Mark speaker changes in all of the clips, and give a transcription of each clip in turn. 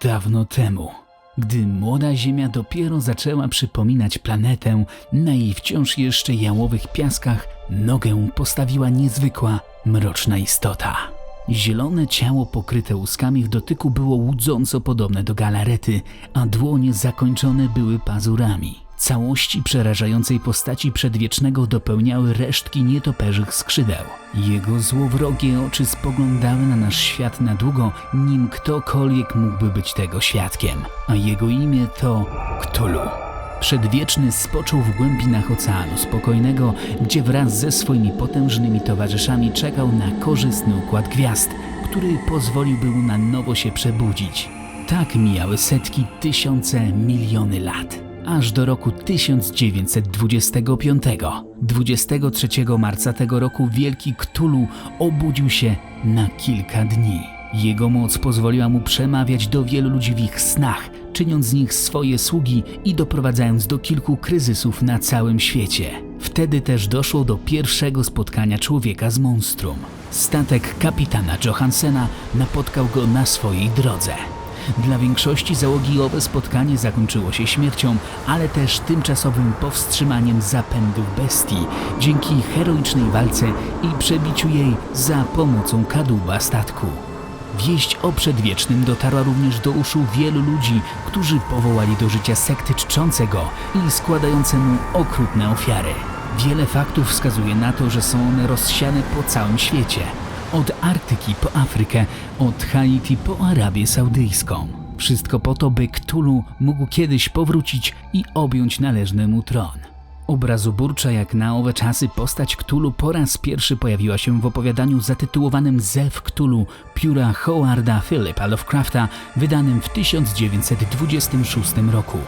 Speaker 1: dawno temu, gdy młoda Ziemia dopiero zaczęła przypominać planetę, na jej wciąż jeszcze jałowych piaskach nogę postawiła niezwykła, mroczna istota. Zielone ciało pokryte łuskami w dotyku było łudząco podobne do galarety, a dłonie zakończone były pazurami. Całości przerażającej postaci przedwiecznego dopełniały resztki nietoperzych skrzydeł. Jego złowrogie oczy spoglądały na nasz świat na długo, nim ktokolwiek mógłby być tego świadkiem, a jego imię to Cthulhu. Przedwieczny spoczął w głębinach Oceanu Spokojnego, gdzie wraz ze swoimi potężnymi towarzyszami czekał na korzystny układ gwiazd, który pozwoliłby mu na nowo się przebudzić. Tak mijały setki, tysiące, miliony lat. Aż do roku 1925. 23 marca tego roku wielki Cthulhu obudził się na kilka dni. Jego moc pozwoliła mu przemawiać do wielu ludzi w ich snach, czyniąc z nich swoje sługi i doprowadzając do kilku kryzysów na całym świecie. Wtedy też doszło do pierwszego spotkania człowieka z monstrum. Statek kapitana Johansena napotkał go na swojej drodze. Dla większości załogi owe spotkanie zakończyło się śmiercią, ale też tymczasowym powstrzymaniem zapędów bestii dzięki heroicznej walce i przebiciu jej za pomocą kadłuba statku. Wieść o przedwiecznym dotarła również do uszu wielu ludzi, którzy powołali do życia sekty czczące go i składające mu okrutne ofiary. Wiele faktów wskazuje na to, że są one rozsiane po całym świecie. Od Arktyki po Afrykę, od Haiti po Arabię Saudyjską. Wszystko po to, by Cthulhu mógł kiedyś powrócić i objąć należny mu tron. Obrazoburcza jak na owe czasy postać Cthulhu po raz pierwszy pojawiła się w opowiadaniu zatytułowanym Zew Cthulhu pióra Howarda Philippa Lovecrafta wydanym w 1926 roku.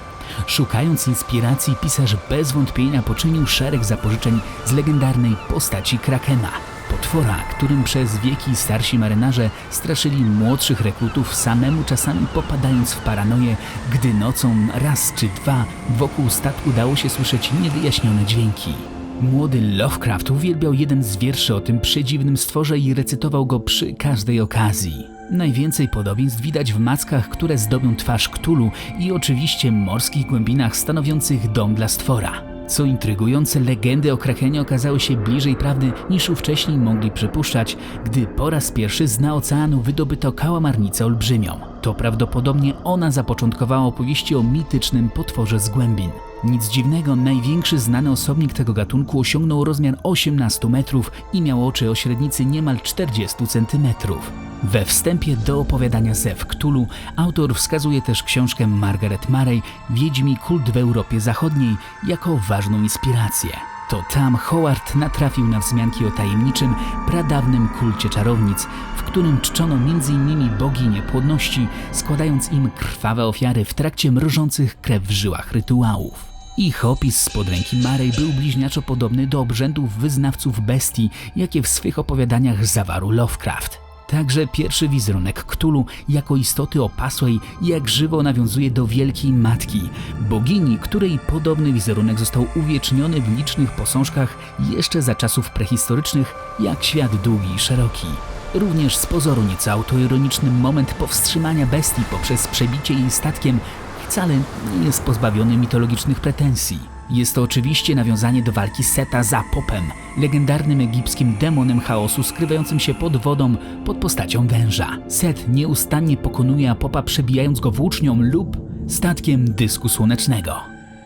Speaker 1: Szukając inspiracji, pisarz bez wątpienia poczynił szereg zapożyczeń z legendarnej postaci Krakena, potwora, którym przez wieki starsi marynarze straszyli młodszych rekrutów, samemu czasami popadając w paranoję, gdy nocą raz czy dwa wokół statku dało się słyszeć niewyjaśnione dźwięki. Młody Lovecraft uwielbiał jeden z wierszy o tym przedziwnym stworze i recytował go przy każdej okazji. Najwięcej podobieństw widać w mackach, które zdobią twarz Cthulhu i oczywiście morskich głębinach stanowiących dom dla stwora. Co intrygujące, legendy o Krakenie okazały się bliżej prawdy niż ówcześni mogli przypuszczać, gdy po raz pierwszy z oceanu wydobyto kałamarnicę olbrzymią. To prawdopodobnie ona zapoczątkowała opowieści o mitycznym potworze z głębin. Nic dziwnego, największy znany osobnik tego gatunku osiągnął rozmiar 18 metrów i miał oczy o średnicy niemal 40 centymetrów. We wstępie do opowiadania Zew Cthulhu autor wskazuje też książkę Margaret Murray Wiedźmi kult w Europie Zachodniej jako ważną inspirację. To tam Howard natrafił na wzmianki o tajemniczym, pradawnym kulcie czarownic, w którym czczono m.in. boginię płodności, składając im krwawe ofiary w trakcie mrożących krew w żyłach rytuałów. Ich opis spod ręki Marej był bliźniaczo podobny do obrzędów wyznawców bestii, jakie w swych opowiadaniach zawarł Lovecraft. Także pierwszy wizerunek Cthulhu jako istoty opasłej jak żywo nawiązuje do Wielkiej Matki, bogini, której podobny wizerunek został uwieczniony w licznych posążkach jeszcze za czasów prehistorycznych, jak świat długi i szeroki. Również z pozoru nieco autoironiczny moment powstrzymania bestii poprzez przebicie jej statkiem wcale nie jest pozbawiony mitologicznych pretensji. Jest to oczywiście nawiązanie do walki Seta z Apopem, legendarnym egipskim demonem chaosu skrywającym się pod wodą pod postacią węża. Set nieustannie pokonuje Apopa przebijając go włócznią lub statkiem dysku słonecznego.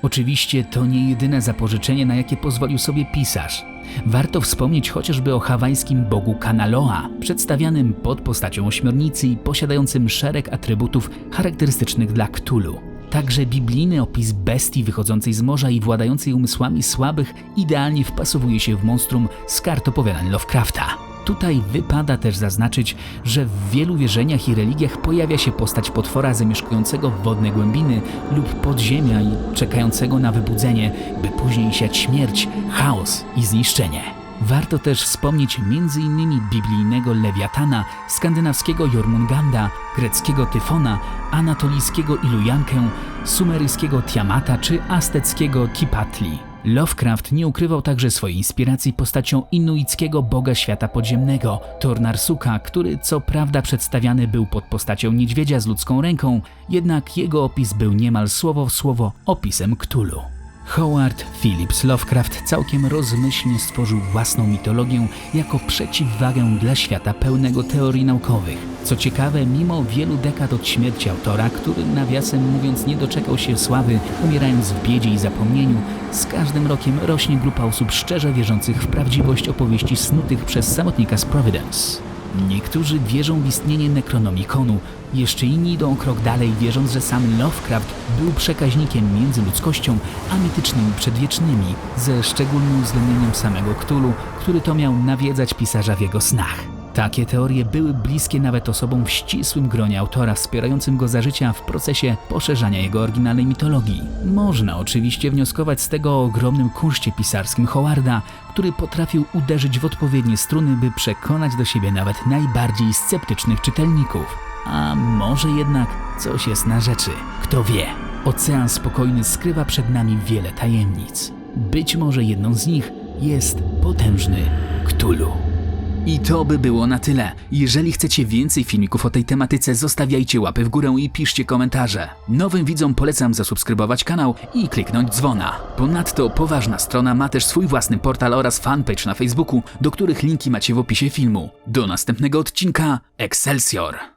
Speaker 1: Oczywiście to nie jedyne zapożyczenie, na jakie pozwolił sobie pisarz. Warto wspomnieć chociażby o hawajskim bogu Kanaloa, przedstawianym pod postacią ośmiornicy i posiadającym szereg atrybutów charakterystycznych dla Cthulhu. Także biblijny opis bestii wychodzącej z morza i władającej umysłami słabych idealnie wpasowuje się w monstrum z kart opowiadań Lovecrafta. Tutaj wypada też zaznaczyć, że w wielu wierzeniach i religiach pojawia się postać potwora zamieszkującego wodne głębiny lub podziemia i czekającego na wybudzenie, by później siać śmierć, chaos i zniszczenie. Warto też wspomnieć m.in. biblijnego Lewiatana, skandynawskiego Jormunganda, greckiego Tyfona, anatolijskiego Ilujankę, sumeryjskiego Tiamata czy azteckiego Kipatli. Lovecraft nie ukrywał także swojej inspiracji postacią inuickiego boga świata podziemnego, Tornarsuka, który co prawda przedstawiany był pod postacią niedźwiedzia z ludzką ręką, jednak jego opis był niemal słowo w słowo opisem Cthulhu. Howard Phillips Lovecraft całkiem rozmyślnie stworzył własną mitologię jako przeciwwagę dla świata pełnego teorii naukowych. Co ciekawe, mimo wielu dekad od śmierci autora, który nawiasem mówiąc nie doczekał się sławy, umierając w biedzie i zapomnieniu, z każdym rokiem rośnie grupa osób szczerze wierzących w prawdziwość opowieści snutych przez samotnika z Providence. Niektórzy wierzą w istnienie Necronomiconu, jeszcze inni idą krok dalej, wierząc, że sam Lovecraft był przekaźnikiem między ludzkością a mitycznymi przedwiecznymi, ze szczególnym uwzględnieniem samego Cthulhu, który to miał nawiedzać pisarza w jego snach. Takie teorie były bliskie nawet osobom w ścisłym gronie autora, wspierającym go za życia w procesie poszerzania jego oryginalnej mitologii. Można oczywiście wnioskować z tego o ogromnym kunszcie pisarskim Howarda, który potrafił uderzyć w odpowiednie struny, by przekonać do siebie nawet najbardziej sceptycznych czytelników. A może jednak coś jest na rzeczy, kto wie. Ocean Spokojny skrywa przed nami wiele tajemnic. Być może jedną z nich jest potężny Cthulhu. I to by było na tyle. Jeżeli chcecie więcej filmików o tej tematyce, zostawiajcie łapy w górę i piszcie komentarze. Nowym widzom polecam zasubskrybować kanał i kliknąć dzwona. Ponadto poważna strona ma też swój własny portal oraz fanpage na Facebooku, do których linki macie w opisie filmu. Do następnego odcinka Excelsior!